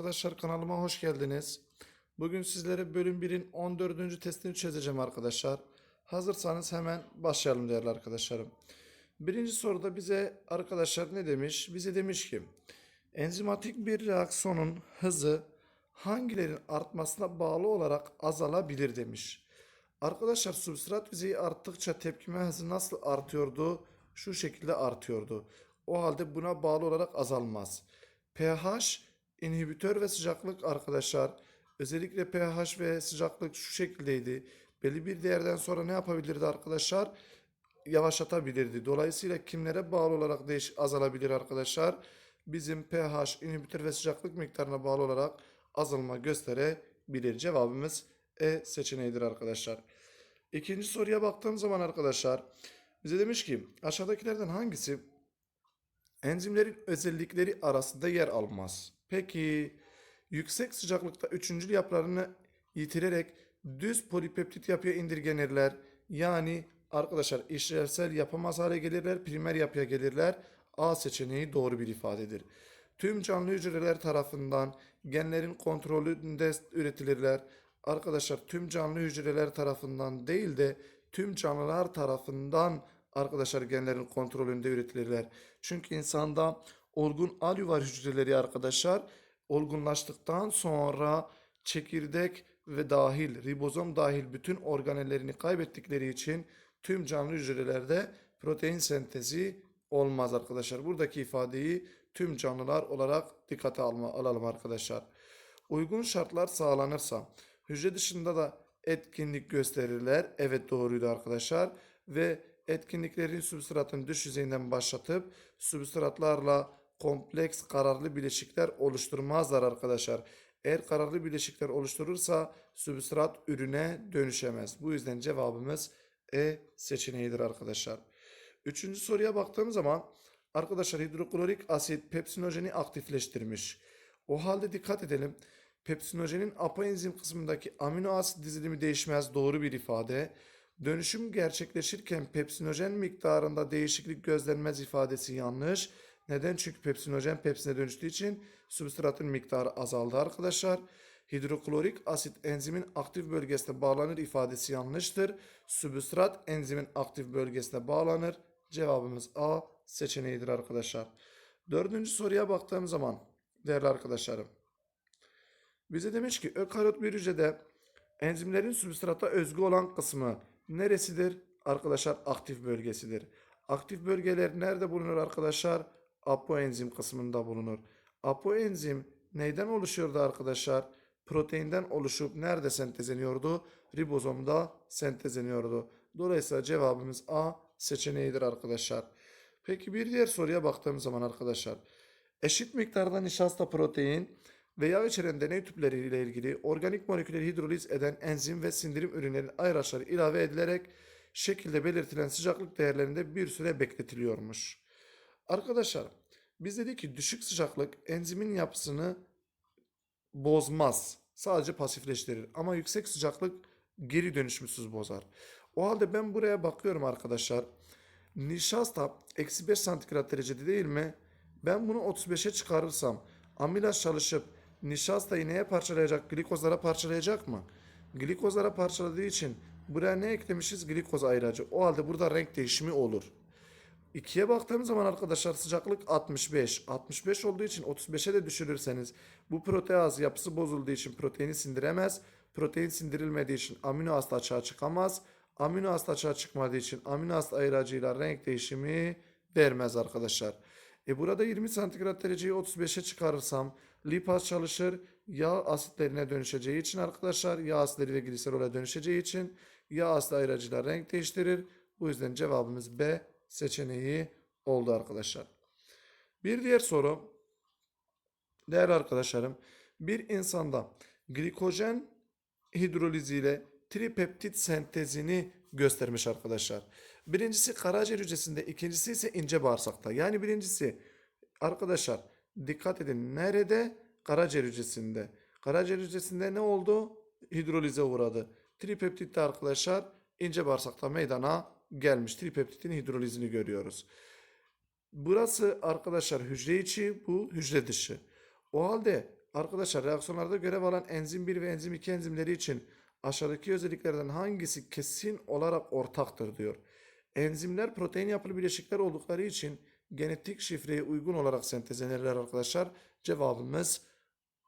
arkadaşlar kanalıma hoş geldiniz. Bugün sizlere bölüm 1'in 14. testini çözeceğim arkadaşlar. Hazırsanız hemen başlayalım değerli arkadaşlarım. Birinci soruda bize arkadaşlar ne demiş? Bize demiş ki enzimatik bir reaksiyonun hızı hangilerin artmasına bağlı olarak azalabilir demiş. Arkadaşlar substrat yüzeyi arttıkça tepkime hızı nasıl artıyordu? Şu şekilde artıyordu. O halde buna bağlı olarak azalmaz. pH, inhibitör ve sıcaklık arkadaşlar. Özellikle pH ve sıcaklık şu şekildeydi. Belli bir değerden sonra ne yapabilirdi arkadaşlar? Yavaşlatabilirdi. Dolayısıyla kimlere bağlı olarak değiş azalabilir arkadaşlar? Bizim pH, inhibitör ve sıcaklık miktarına bağlı olarak azalma gösterebilir. Cevabımız E seçeneğidir arkadaşlar. İkinci soruya baktığım zaman arkadaşlar bize demiş ki aşağıdakilerden hangisi enzimlerin özellikleri arasında yer almaz? Peki yüksek sıcaklıkta üçüncül yapılarını yitirerek düz polipeptit yapıya indirgenirler. Yani arkadaşlar işlevsel yapamaz hale gelirler, primer yapıya gelirler. A seçeneği doğru bir ifadedir. Tüm canlı hücreler tarafından genlerin kontrolünde üretilirler. Arkadaşlar tüm canlı hücreler tarafından değil de tüm canlılar tarafından arkadaşlar genlerin kontrolünde üretilirler. Çünkü insanda olgun alüvar hücreleri arkadaşlar olgunlaştıktan sonra çekirdek ve dahil ribozom dahil bütün organellerini kaybettikleri için tüm canlı hücrelerde protein sentezi olmaz arkadaşlar. Buradaki ifadeyi tüm canlılar olarak dikkate alma, alalım arkadaşlar. Uygun şartlar sağlanırsa hücre dışında da etkinlik gösterirler. Evet doğruydu arkadaşlar. Ve etkinliklerin substratın dış yüzeyinden başlatıp substratlarla kompleks kararlı bileşikler oluşturmazlar arkadaşlar. Eğer kararlı bileşikler oluşturursa substrat ürüne dönüşemez. Bu yüzden cevabımız E seçeneğidir arkadaşlar. Üçüncü soruya baktığım zaman arkadaşlar hidroklorik asit pepsinojeni aktifleştirmiş. O halde dikkat edelim. Pepsinojenin apoenzim kısmındaki amino asit dizilimi değişmez doğru bir ifade. Dönüşüm gerçekleşirken pepsinojen miktarında değişiklik gözlenmez ifadesi yanlış. Neden? Çünkü pepsinojen pepsine dönüştüğü için substratın miktarı azaldı arkadaşlar. Hidroklorik asit enzimin aktif bölgesine bağlanır ifadesi yanlıştır. Substrat enzimin aktif bölgesine bağlanır. Cevabımız A seçeneğidir arkadaşlar. Dördüncü soruya baktığım zaman değerli arkadaşlarım. Bize demiş ki ökaryot bir hücrede enzimlerin substrata özgü olan kısmı neresidir? Arkadaşlar aktif bölgesidir. Aktif bölgeler nerede bulunur arkadaşlar? Apoenzim kısmında bulunur. Apoenzim neyden oluşuyordu arkadaşlar? Proteinden oluşup nerede sentezleniyordu? Ribozomda sentezleniyordu. Dolayısıyla cevabımız A seçeneğidir arkadaşlar. Peki bir diğer soruya baktığım zaman arkadaşlar. Eşit miktarda nişasta protein ve yağ içeren deney tüpleriyle ilgili organik molekülleri hidroliz eden enzim ve sindirim ürünlerinin ayraçları ilave edilerek şekilde belirtilen sıcaklık değerlerinde bir süre bekletiliyormuş. Arkadaşlar biz dedik ki düşük sıcaklık enzimin yapısını bozmaz. Sadece pasifleştirir. Ama yüksek sıcaklık geri dönüşümsüz bozar. O halde ben buraya bakıyorum arkadaşlar. Nişasta eksi 5 santigrat derecede değil mi? Ben bunu 35'e çıkarırsam amilaz çalışıp nişastayı neye parçalayacak? Glikozlara parçalayacak mı? Glikozlara parçaladığı için buraya ne eklemişiz? Glikoz ayracı. O halde burada renk değişimi olur. 2'ye baktığım zaman arkadaşlar sıcaklık 65. 65 olduğu için 35'e de düşürürseniz bu proteaz yapısı bozulduğu için proteini sindiremez. Protein sindirilmediği için amino asit açığa çıkamaz. Amino asit açığa çıkmadığı için amino asit ayıracıyla renk değişimi vermez arkadaşlar. E burada 20 santigrat dereceyi 35'e çıkarırsam lipaz çalışır. Yağ asitlerine dönüşeceği için arkadaşlar yağ asitleri ve gliserole dönüşeceği için yağ asit ayıracıyla renk değiştirir. Bu yüzden cevabımız B seçeneği oldu arkadaşlar. Bir diğer soru. Değerli arkadaşlarım, bir insanda glikojen hidroliziyle tripeptit sentezini göstermiş arkadaşlar. Birincisi karaciğer hücresinde, ikincisi ise ince bağırsakta. Yani birincisi arkadaşlar dikkat edin nerede? Karaciğer hücresinde. Karaciğer hücresinde ne oldu? Hidrolize uğradı. Tripeptit de arkadaşlar ince bağırsakta meydana gelmiş. Tripeptitin hidrolizini görüyoruz. Burası arkadaşlar hücre içi, bu hücre dışı. O halde arkadaşlar reaksiyonlarda görev alan enzim 1 ve enzim 2 enzimleri için aşağıdaki özelliklerden hangisi kesin olarak ortaktır diyor. Enzimler protein yapılı bileşikler oldukları için genetik şifreye uygun olarak sentezlenirler arkadaşlar. Cevabımız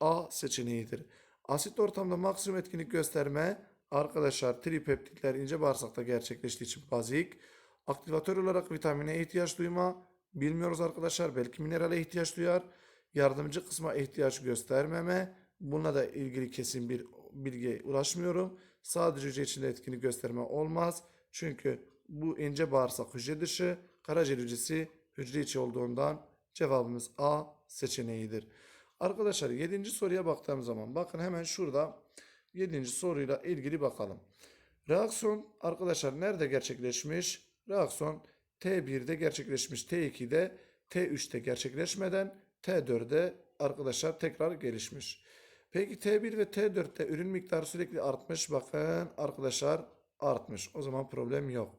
A seçeneğidir. Asit ortamda maksimum etkinlik gösterme arkadaşlar tripeptitler ince bağırsakta gerçekleştiği için bazik. Aktivatör olarak vitamine ihtiyaç duyma bilmiyoruz arkadaşlar. Belki minerale ihtiyaç duyar. Yardımcı kısma ihtiyaç göstermeme. Bununla da ilgili kesin bir bilgiye ulaşmıyorum. Sadece hücre içinde etkinlik gösterme olmaz. Çünkü bu ince bağırsak hücre dışı, karaciğer hücresi hücre içi olduğundan cevabımız A seçeneğidir. Arkadaşlar 7. soruya baktığım zaman bakın hemen şurada 7. soruyla ilgili bakalım. Reaksiyon arkadaşlar nerede gerçekleşmiş? Reaksiyon T1'de gerçekleşmiş, T2'de, T3'te gerçekleşmeden T4'de arkadaşlar tekrar gelişmiş. Peki T1 ve T4'te ürün miktarı sürekli artmış. Bakın arkadaşlar artmış. O zaman problem yok.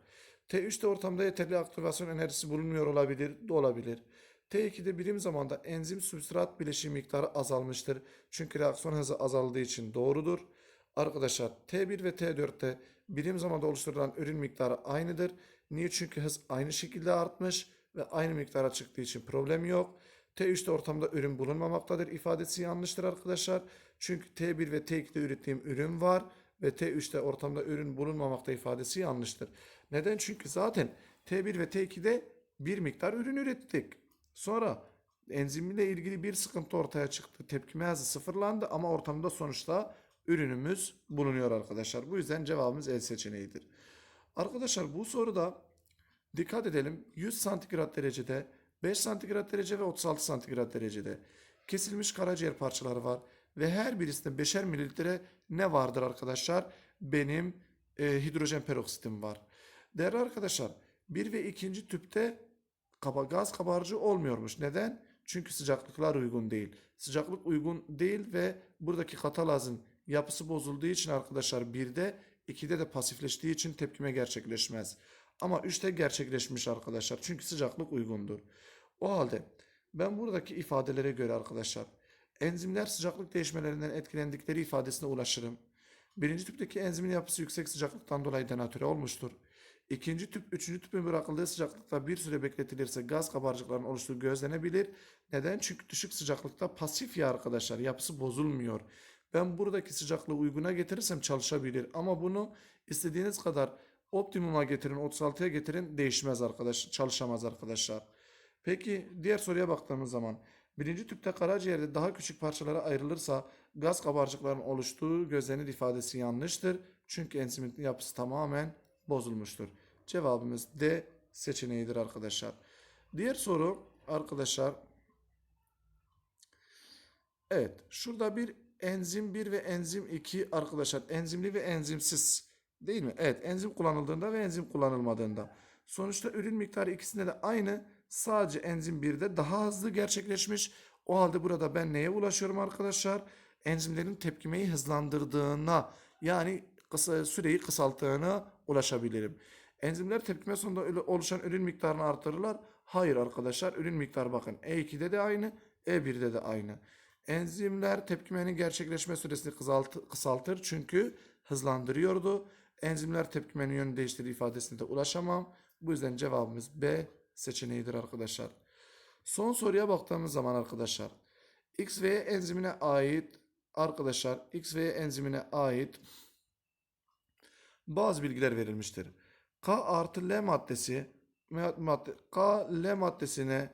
T3'te ortamda yeterli aktivasyon enerjisi bulunmuyor olabilir, de olabilir. T2'de birim zamanda enzim substrat bileşiği miktarı azalmıştır. Çünkü reaksiyon hızı azaldığı için doğrudur. Arkadaşlar T1 ve T4'te birim zamanda oluşturulan ürün miktarı aynıdır. Niye? Çünkü hız aynı şekilde artmış ve aynı miktara çıktığı için problem yok. T3'te ortamda ürün bulunmamaktadır ifadesi yanlıştır arkadaşlar. Çünkü T1 ve T2'de ürettiğim ürün var ve T3'te ortamda ürün bulunmamakta ifadesi yanlıştır. Neden? Çünkü zaten T1 ve T2'de bir miktar ürün ürettik. Sonra enzimle ilgili bir sıkıntı ortaya çıktı. Tepkime hızı sıfırlandı ama ortamda sonuçta ürünümüz bulunuyor arkadaşlar. Bu yüzden cevabımız el seçeneğidir. Arkadaşlar bu soruda dikkat edelim 100 santigrat derecede 5 santigrat derece ve 36 santigrat derecede kesilmiş karaciğer parçaları var ve her birisinde 5'er mililitre ne vardır arkadaşlar? Benim e, hidrojen peroksitim var. Değerli arkadaşlar 1 ve 2. tüpte kaba, gaz kabarcığı olmuyormuş. Neden? Çünkü sıcaklıklar uygun değil. Sıcaklık uygun değil ve buradaki katalazın yapısı bozulduğu için arkadaşlar 1'de 2'de de pasifleştiği için tepkime gerçekleşmez. Ama 3'te gerçekleşmiş arkadaşlar. Çünkü sıcaklık uygundur. O halde ben buradaki ifadelere göre arkadaşlar enzimler sıcaklık değişmelerinden etkilendikleri ifadesine ulaşırım. Birinci tüpteki enzimin yapısı yüksek sıcaklıktan dolayı denatüre olmuştur. İkinci tüp, üçüncü tüpün bırakıldığı sıcaklıkta bir süre bekletilirse gaz kabarcıklarının oluştuğu gözlenebilir. Neden? Çünkü düşük sıcaklıkta pasif ya arkadaşlar yapısı bozulmuyor. Ben buradaki sıcaklığı uyguna getirirsem çalışabilir. Ama bunu istediğiniz kadar optimuma getirin, 36'ya getirin değişmez arkadaş, çalışamaz arkadaşlar. Peki diğer soruya baktığımız zaman birinci tüpte karaciğerde daha küçük parçalara ayrılırsa gaz kabarcıklarının oluştuğu gözlenir ifadesi yanlıştır. Çünkü enzimin yapısı tamamen bozulmuştur. Cevabımız D seçeneğidir arkadaşlar. Diğer soru arkadaşlar Evet şurada bir enzim 1 ve enzim 2 arkadaşlar enzimli ve enzimsiz değil mi? Evet enzim kullanıldığında ve enzim kullanılmadığında. Sonuçta ürün miktarı ikisinde de aynı. Sadece enzim 1'de daha hızlı gerçekleşmiş. O halde burada ben neye ulaşıyorum arkadaşlar? Enzimlerin tepkimeyi hızlandırdığına yani kısa, süreyi kısalttığına ulaşabilirim. Enzimler tepkime sonunda oluşan ürün miktarını artırırlar. Hayır arkadaşlar ürün miktarı bakın E2'de de aynı E1'de de aynı. Enzimler tepkimenin gerçekleşme süresini kısaltı- kısaltır çünkü hızlandırıyordu. Enzimler tepkimenin yönünü değiştirir ifadesine de ulaşamam. Bu yüzden cevabımız B seçeneğidir arkadaşlar. Son soruya baktığımız zaman arkadaşlar X ve Y enzimine ait arkadaşlar X ve Y enzimine ait bazı bilgiler verilmiştir. K artı L maddesi madde, K L maddesine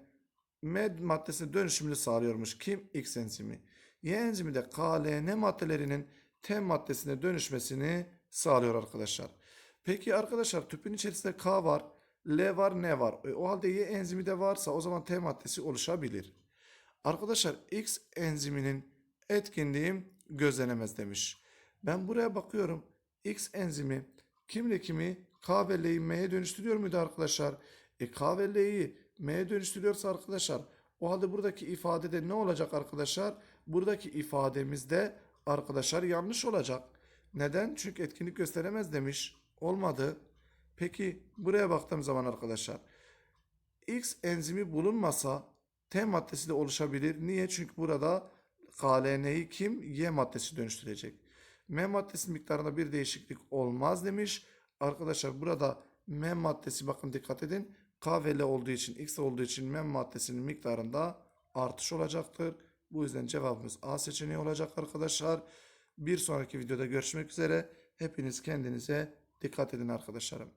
med maddesine dönüşümünü sağlıyormuş. Kim? X enzimi. Y enzimi de KLN maddelerinin T maddesine dönüşmesini sağlıyor arkadaşlar. Peki arkadaşlar tüpün içerisinde K var, L var, N var. E, o halde Y enzimi de varsa o zaman T maddesi oluşabilir. Arkadaşlar X enziminin etkinliği gözlenemez demiş. Ben buraya bakıyorum. X enzimi kimle kimi K ve L'yi M'ye dönüştürüyor muydu arkadaşlar? E K ve L'yi M'ye dönüştürüyorsa arkadaşlar o halde buradaki ifadede ne olacak arkadaşlar? Buradaki ifademizde arkadaşlar yanlış olacak. Neden? Çünkü etkinlik gösteremez demiş. Olmadı. Peki buraya baktığım zaman arkadaşlar X enzimi bulunmasa T maddesi de oluşabilir. Niye? Çünkü burada KLN'yi kim? Y maddesi dönüştürecek. M maddesi miktarında bir değişiklik olmaz demiş. Arkadaşlar burada M maddesi bakın dikkat edin. K ve L olduğu için X olduğu için M maddesinin miktarında artış olacaktır. Bu yüzden cevabımız A seçeneği olacak arkadaşlar. Bir sonraki videoda görüşmek üzere. Hepiniz kendinize dikkat edin arkadaşlarım.